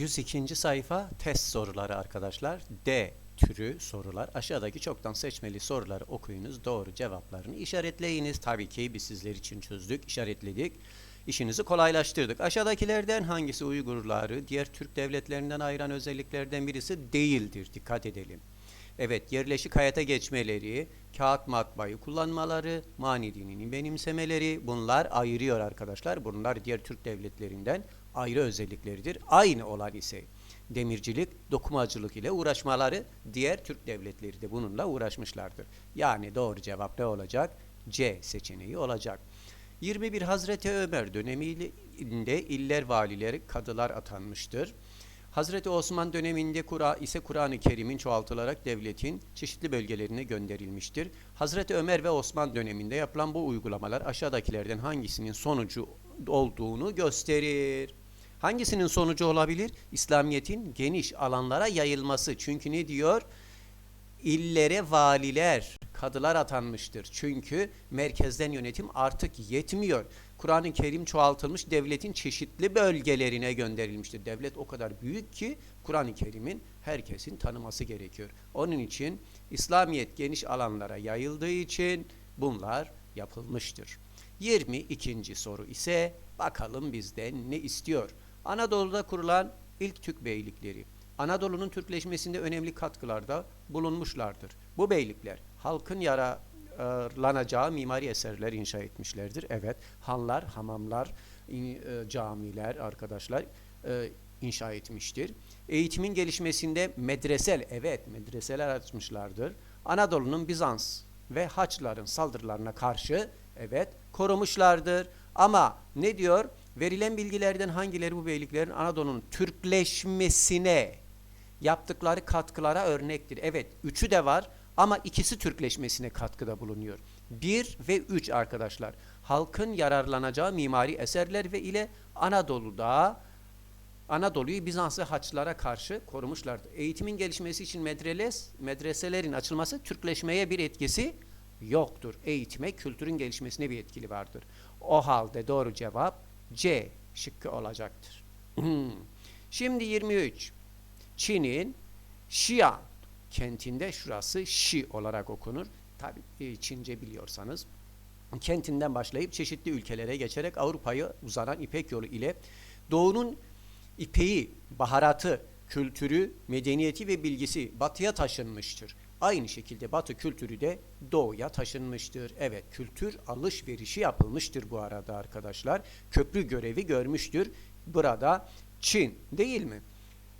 102. sayfa test soruları arkadaşlar. D türü sorular. Aşağıdaki çoktan seçmeli soruları okuyunuz. Doğru cevaplarını işaretleyiniz. Tabii ki biz sizler için çözdük, işaretledik. İşinizi kolaylaştırdık. Aşağıdakilerden hangisi Uygurları diğer Türk devletlerinden ayıran özelliklerden birisi değildir? Dikkat edelim. Evet, yerleşik hayata geçmeleri, kağıt matbaayı kullanmaları, mani dinini benimsemeleri bunlar ayırıyor arkadaşlar. Bunlar diğer Türk devletlerinden ayrı özellikleridir. Aynı olan ise demircilik, dokumacılık ile uğraşmaları diğer Türk devletleri de bununla uğraşmışlardır. Yani doğru cevap ne olacak? C seçeneği olacak. 21 Hazreti Ömer döneminde iller valileri kadılar atanmıştır. Hazreti Osman döneminde Kura ise Kur'an-ı Kerim'in çoğaltılarak devletin çeşitli bölgelerine gönderilmiştir. Hazreti Ömer ve Osman döneminde yapılan bu uygulamalar aşağıdakilerden hangisinin sonucu olduğunu gösterir. Hangisinin sonucu olabilir? İslamiyet'in geniş alanlara yayılması. Çünkü ne diyor? İllere valiler, kadılar atanmıştır. Çünkü merkezden yönetim artık yetmiyor. Kur'an-ı Kerim çoğaltılmış devletin çeşitli bölgelerine gönderilmiştir. Devlet o kadar büyük ki Kur'an-ı Kerim'in herkesin tanıması gerekiyor. Onun için İslamiyet geniş alanlara yayıldığı için bunlar yapılmıştır. 22. soru ise bakalım bizden ne istiyor? Anadolu'da kurulan ilk Türk beylikleri. Anadolu'nun Türkleşmesinde önemli katkılarda bulunmuşlardır. Bu beylikler halkın yararlanacağı mimari eserler inşa etmişlerdir. Evet, hanlar, hamamlar, e, camiler arkadaşlar e, inşa etmiştir. Eğitimin gelişmesinde medresel, evet medreseler açmışlardır. Anadolu'nun Bizans ve Haçlıların saldırılarına karşı evet korumuşlardır. Ama ne diyor? Verilen bilgilerden hangileri bu beyliklerin Anadolu'nun Türkleşmesine yaptıkları katkılara örnektir. Evet, üçü de var ama ikisi Türkleşmesine katkıda bulunuyor. Bir ve üç arkadaşlar. Halkın yararlanacağı mimari eserler ve ile Anadolu'da Anadolu'yu Bizans ve Haçlılara karşı korumuşlardı. Eğitimin gelişmesi için medreles, medreselerin açılması Türkleşmeye bir etkisi yoktur. Eğitime, kültürün gelişmesine bir etkili vardır. O halde doğru cevap C şıkkı olacaktır. Şimdi 23. Çin'in Xi'an kentinde şurası Şi olarak okunur. Tabi Çince biliyorsanız kentinden başlayıp çeşitli ülkelere geçerek Avrupa'ya uzanan İpek yolu ile Doğu'nun ipeği, baharatı, kültürü, medeniyeti ve bilgisi batıya taşınmıştır. Aynı şekilde batı kültürü de doğuya taşınmıştır. Evet kültür alışverişi yapılmıştır bu arada arkadaşlar. Köprü görevi görmüştür. Burada Çin değil mi?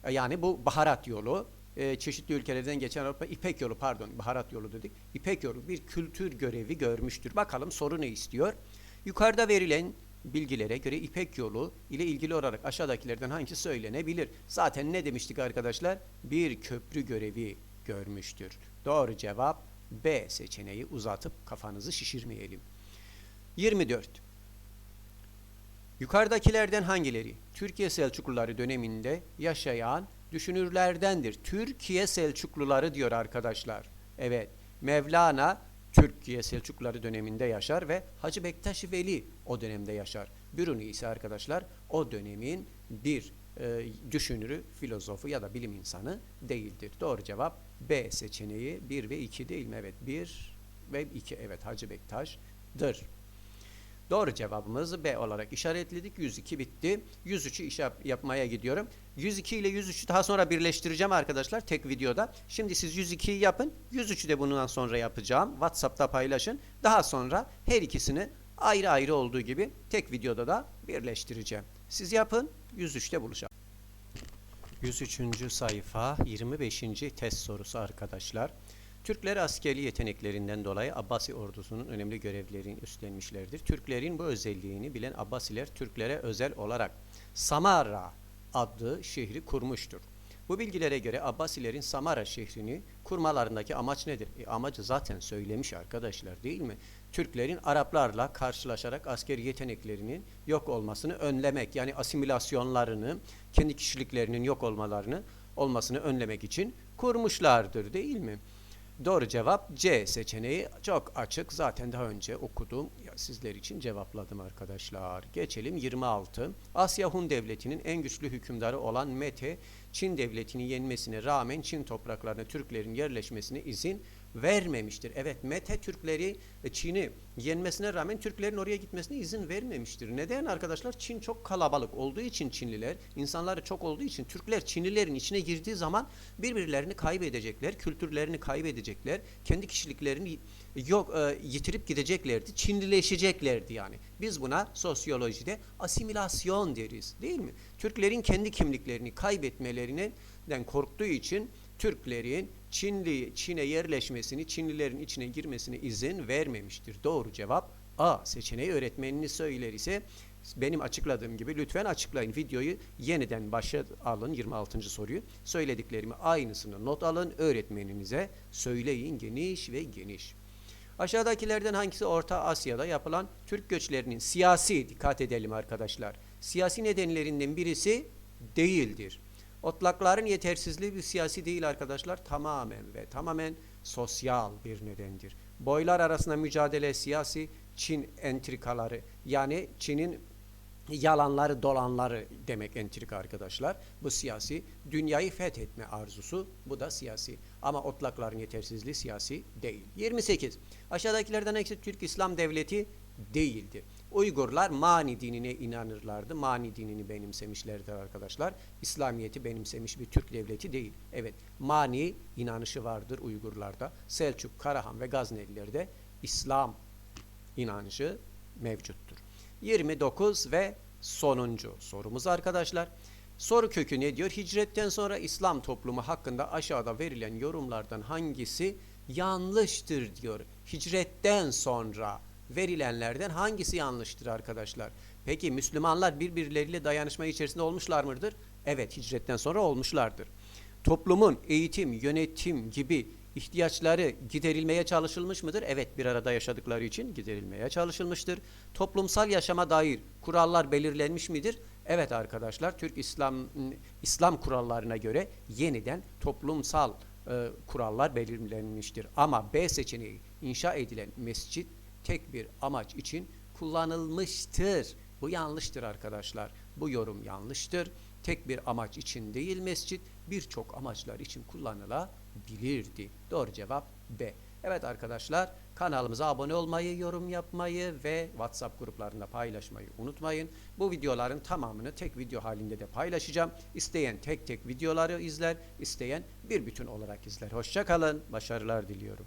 E, Yani bu baharat yolu e, çeşitli ülkelerden geçen Avrupa İpek yolu pardon baharat yolu dedik. İpek yolu bir kültür görevi görmüştür. Bakalım soru ne istiyor? Yukarıda verilen bilgilere göre İpek yolu ile ilgili olarak aşağıdakilerden hangisi söylenebilir? Zaten ne demiştik arkadaşlar? Bir köprü görevi görmüştür. Doğru cevap B seçeneği uzatıp kafanızı şişirmeyelim. 24. Yukarıdakilerden hangileri Türkiye Selçukluları döneminde yaşayan düşünürlerdendir? Türkiye Selçukluları diyor arkadaşlar. Evet, Mevlana Türkiye Selçukluları döneminde yaşar ve Hacı Bektaş Veli o dönemde yaşar. Biruni ise arkadaşlar o dönemin bir e, düşünürü, filozofu ya da bilim insanı değildir. Doğru cevap B seçeneği 1 ve 2 değil mi? Evet 1 ve 2 evet Hacı Bektaş'dır. Doğru cevabımızı B olarak işaretledik. 102 bitti. 103'ü iş yap- yapmaya gidiyorum. 102 ile 103'ü daha sonra birleştireceğim arkadaşlar tek videoda. Şimdi siz 102'yi yapın. 103'ü de bundan sonra yapacağım. WhatsApp'ta paylaşın. Daha sonra her ikisini ayrı ayrı olduğu gibi tek videoda da birleştireceğim. Siz yapın. 103'te buluşalım. 103. sayfa 25. test sorusu arkadaşlar. Türkler askeri yeteneklerinden dolayı Abbasi ordusunun önemli görevlerini üstlenmişlerdir. Türklerin bu özelliğini bilen Abbasiler Türklere özel olarak Samara adlı şehri kurmuştur. Bu bilgilere göre Abbasilerin Samara şehrini kurmalarındaki amaç nedir? E, amacı zaten söylemiş arkadaşlar değil mi? Türklerin Araplarla karşılaşarak askeri yeteneklerinin yok olmasını önlemek yani asimilasyonlarını, kendi kişiliklerinin yok olmalarını olmasını önlemek için kurmuşlardır değil mi? Doğru cevap C seçeneği çok açık. Zaten daha önce okudum. Ya sizler için cevapladım arkadaşlar. Geçelim 26. Asya Hun Devleti'nin en güçlü hükümdarı olan Mete, Çin Devleti'ni yenmesine rağmen Çin topraklarına Türklerin yerleşmesine izin vermemiştir. Evet Mete Türkleri e, Çin'i yenmesine rağmen Türklerin oraya gitmesine izin vermemiştir. Neden arkadaşlar? Çin çok kalabalık olduğu için Çinliler, insanları çok olduğu için Türkler Çinlilerin içine girdiği zaman birbirlerini kaybedecekler, kültürlerini kaybedecekler, kendi kişiliklerini yok e, yitirip gideceklerdi, Çinlileşeceklerdi yani. Biz buna sosyolojide asimilasyon deriz, değil mi? Türklerin kendi kimliklerini kaybetmelerinden korktuğu için Türklerin Çinli Çin'e yerleşmesini, Çinlilerin içine girmesine izin vermemiştir. Doğru cevap A seçeneği öğretmenini söyler ise benim açıkladığım gibi lütfen açıklayın. Videoyu yeniden başa alın 26. soruyu. Söylediklerimi aynısını not alın. Öğretmeninize söyleyin geniş ve geniş. Aşağıdakilerden hangisi Orta Asya'da yapılan Türk göçlerinin siyasi dikkat edelim arkadaşlar. Siyasi nedenlerinden birisi değildir. Otlakların yetersizliği bir siyasi değil arkadaşlar. Tamamen ve tamamen sosyal bir nedendir. Boylar arasında mücadele siyasi, Çin entrikaları yani Çin'in yalanları dolanları demek entrika arkadaşlar. Bu siyasi. Dünyayı fethetme arzusu bu da siyasi. Ama otlakların yetersizliği siyasi değil. 28. Aşağıdakilerden hangisi Türk İslam Devleti değildi. Uygurlar Mani dinine inanırlardı. Mani dinini benimsemişlerdir arkadaşlar. İslamiyet'i benimsemiş bir Türk devleti değil. Evet, Mani inanışı vardır Uygurlarda. Selçuk, Karahan ve Gaznelilerde İslam inanışı mevcuttur. 29 ve sonuncu sorumuz arkadaşlar. Soru kökü ne diyor? Hicretten sonra İslam toplumu hakkında aşağıda verilen yorumlardan hangisi yanlıştır diyor. Hicretten sonra verilenlerden hangisi yanlıştır arkadaşlar? Peki Müslümanlar birbirleriyle dayanışma içerisinde olmuşlar mıdır? Evet hicretten sonra olmuşlardır. Toplumun eğitim, yönetim gibi ihtiyaçları giderilmeye çalışılmış mıdır? Evet bir arada yaşadıkları için giderilmeye çalışılmıştır. Toplumsal yaşama dair kurallar belirlenmiş midir? Evet arkadaşlar Türk İslam İslam kurallarına göre yeniden toplumsal e, kurallar belirlenmiştir. Ama B seçeneği inşa edilen mescit tek bir amaç için kullanılmıştır. Bu yanlıştır arkadaşlar. Bu yorum yanlıştır. Tek bir amaç için değil mescit birçok amaçlar için kullanılabilirdi. Doğru cevap B. Evet arkadaşlar kanalımıza abone olmayı, yorum yapmayı ve WhatsApp gruplarında paylaşmayı unutmayın. Bu videoların tamamını tek video halinde de paylaşacağım. İsteyen tek tek videoları izler, isteyen bir bütün olarak izler. Hoşçakalın, başarılar diliyorum.